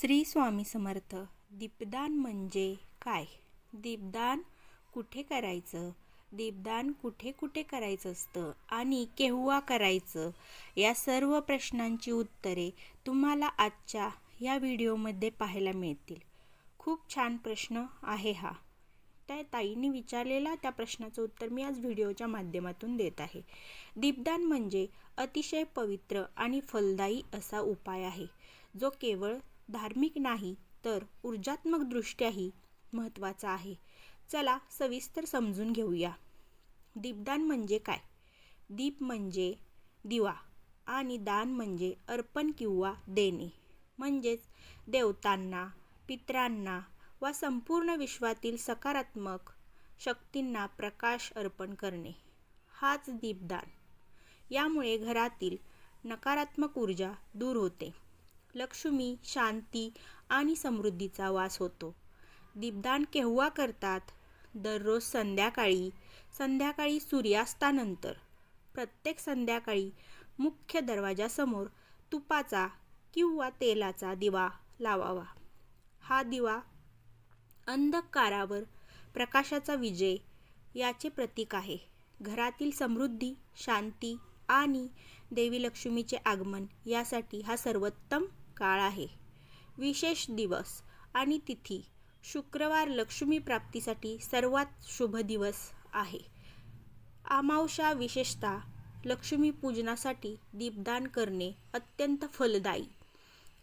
श्री स्वामी समर्थ. दीपदान म्हणजे काय? दीपदान कुठे करायचं? दीपदान कुठे कुठे करायचं असतं? आणि केव्हा करायचं? या सर्व प्रश्नांची उत्तरे तुम्हाला आजच्या या व्हिडिओमध्ये पाहायला मिळतील. खूप छान प्रश्न आहे हा. त्या ताईंनी विचारलेला त्या प्रश्नाचं उत्तर मी आज व्हिडिओच्या माध्यमातून देत आहे. दीपदान म्हणजे अतिशय पवित्र आणि फलदायी असा उपाय आहे जो केवळ धार्मिक नाही तर ऊर्जात्मकदृष्ट्याही महत्त्वाचा आहे. चला सविस्तर समजून घेऊया. दीपदान म्हणजे काय? दीप म्हणजे दिवा आणि दान म्हणजे अर्पण किंवा देणे. म्हणजेच देवतांना पितरांना वा संपूर्ण विश्वातील सकारात्मक शक्तींना प्रकाश अर्पण करणे. हाच दीपदान. यामुळे घरातील नकारात्मक ऊर्जा दूर होते. लक्ष्मी शांती आणि समृद्धीचा वास होतो. दीपदान केव्हा करतात? दररोज संध्याकाळी संध्याकाळी सूर्यास्तानंतर. प्रत्येक संध्याकाळी मुख्य दरवाजासमोर तुपाचा किंवा तेलाचा दिवा लावावा. हा दिवा अंधकारावर प्रकाशाचा विजय याचे प्रतीक आहे. घरातील समृद्धी शांती आणि देवी लक्ष्मीचे आगमन यासाठी हा सर्वोत्तम काळ आहे. विशेष दिवस आणि तिथी शुक्रवार लक्ष्मी प्राप्तीसाठी सर्वात शुभ दिवस आहे. आमावशा विशेषतः लक्ष्मीपूजनासाठी दीपदान करणे अत्यंत फलदायी.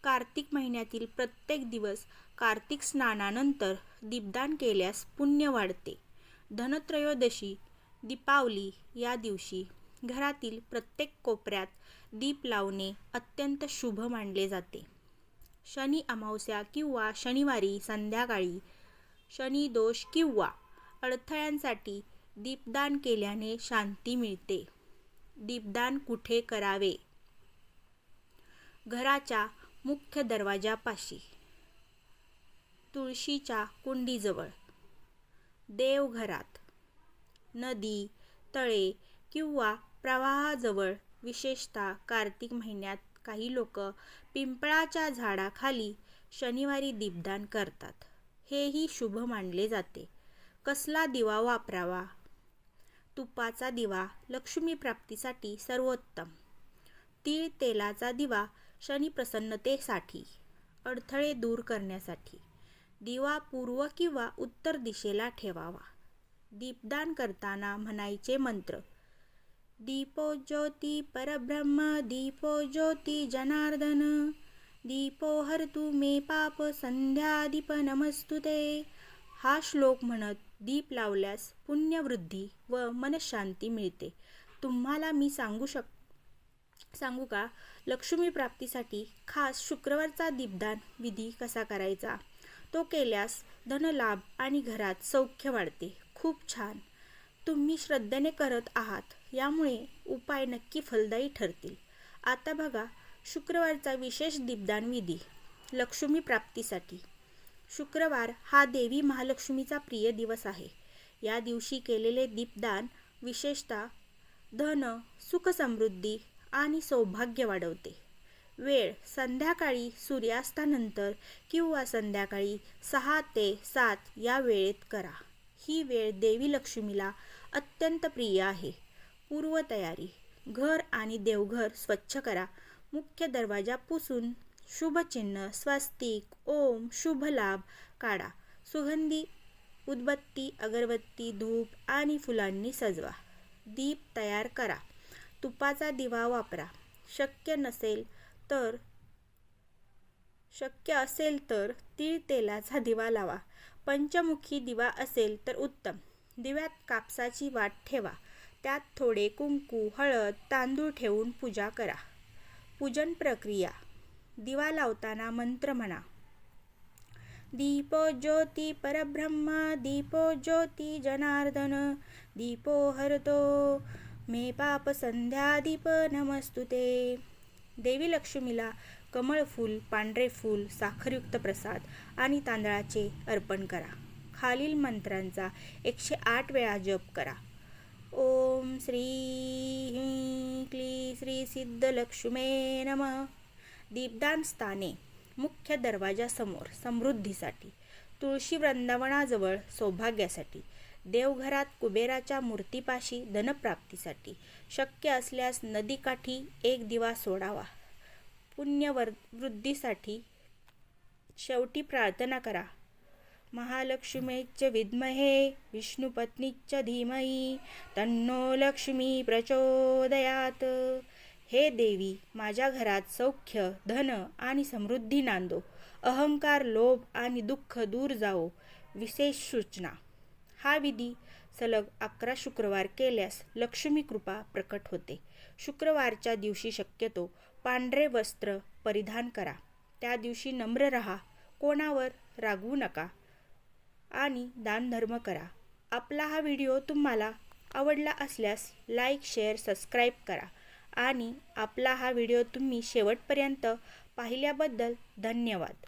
कार्तिक महिन्यातील प्रत्येक दिवस कार्तिक स्नानानंतर दीपदान केल्यास पुण्य वाढते. धनत्रयोदशी दीपावली या दिवशी घरातील प्रत्येक कोपऱ्यात दीप लावणे अत्यंत शुभ मानले जाते. शनी अमावस्या किंवा शनिवारी संध्याकाळी शनी दोष किंवा अडथळ्यांसाठी दीपदान केल्याने शांती मिळते. दीपदान कुठे करावे? घराच्या मुख्य दरवाजापाशी तुळशीच्या कुंडीजवळ देवघरात नदी तळे किंवा प्रवाहाजवळ विशेषतः कार्तिक महिन्यात काही लोक पिंपळाच्या झाडाखाली शनिवारी दीपदान करतात. हेही शुभ मानले जाते. कसला दिवा वापरावा? तुपाचा दिवा लक्ष्मी प्राप्तीसाठी सर्वोत्तम. तीळ तेलाचा दिवा शनी प्रसन्नतेसाठी अडथळे दूर करण्यासाठी. दिवा पूर्व किंवा उत्तर दिशेला ठेवावा. दीपदान करताना म्हणायचे मंत्र दीपो ज्योती परब्रह्म दीपो ज्योती जनार्दन। दीपो हरतु मे पाप संध्या दीप नमस्तुते हा श्लोक म्हणत दीप लावल्यास पुण्यवृद्धी व मनशांती मिळते. तुम्हाला मी सांगू शक सांगू का? लक्ष्मी प्राप्तीसाठी खास शुक्रवारचा दीपदान विधी कसा करायचा? तो केल्यास धनलाभ आणि घरात सौख्य वाढते. खूप छान! तुम्ही श्रद्धेने करत आहात यामुळे उपाय नक्की फलदायी ठरतील. आता बघा शुक्रवारचा विशेष दीपदान विधी लक्ष्मी प्राप्तीसाठी. शुक्रवार हा देवी महालक्ष्मीचा प्रिय दिवस आहे. या दिवशी केलेले दीपदान विशेषतः धन सुखसमृद्धी आणि सौभाग्य वाढवते. वेळ संध्याकाळी सूर्यास्तानंतर किंवा संध्याकाळी सहा ते सात या वेळेत करा. ही वेळ देवी लक्ष्मीला अत्यंत प्रिय आहे. पूर्वतयारी. घर आणि देवघर स्वच्छ करा. मुख्य दरवाजा पुसून शुभचिन्ह स्वस्तिक ओम शुभ लाभ काढा. सुगंधी उदबत्ती अगरबत्ती धूप आणि फुलांनी सजवा. दीप तयार करा. तुपाचा दिवा वापरा. शक्य नसेल तर शक्य असेल तर तीळ तेलाचा दिवा लावा. पंचमुखी दिवा असेल तर उत्तम. दिव्यात कापसाची वाट ठेवा. त्यात थोडे कुंकू हळद तांदूळ ठेवून पूजा करा. पूजन प्रक्रिया. दिवा लावताना मंत्र म्हणा. दीपो ज्योती परब्रह्म दीपो ज्योती जनार्दन दीपो हरतो. मे पाप संध्या दीप नमस्तुते. देवी लक्ष्मीला कमळ फूल पांढरे फूल साखरयुक्त प्रसाद आणि तांदळाचे अर्पण करा. खालील मंत्रांचा एकशे आठ वेळा जप करा. ओम श्री क्ली श्री सिद्ध लक्ष्मे नम. दीपदान स्थाने मुख्य दरवाजासमोर समृद्धीसाठी तुळशी वृंदावनाजवळ सौभाग्यासाठी देवघरात कुबेराच्या मूर्तीपाशी धनप्राप्तीसाठी शक्य असल्यास नदीकाठी एक दिवा सोडावा. पुण्यवर वृद्धीसाठी शेवटी प्रार्थना करा. महालक्ष्मीच विद्महे विष्णुपत्नीच धीमही तन्नो लक्ष्मी प्रचोदयात। हे देवी माझ्या घरात सौख्य धन आणि समृद्धी नांदो. अहंकार लोभ आणि दुःख दूर जाओ विशेष सूचना. हा विधी सलग अकरा शुक्रवार केल्यास लक्ष्मी कृपा प्रकट होते. शुक्रवारच्या दिवशी शक्यतो पांढरे वस्त्र परिधान करा. त्या दिवशी नम्र रहा. कोणावर रागवू नका. आणि दानधर्म करा. आपला हा व्हिडिओ तुम्हाला आवडला असल्यास लाईक शेअर सबस्क्राईब करा. आणि आपला हा व्हिडिओ तुम्ही शेवटपर्यंत पाहिल्याबद्दल धन्यवाद.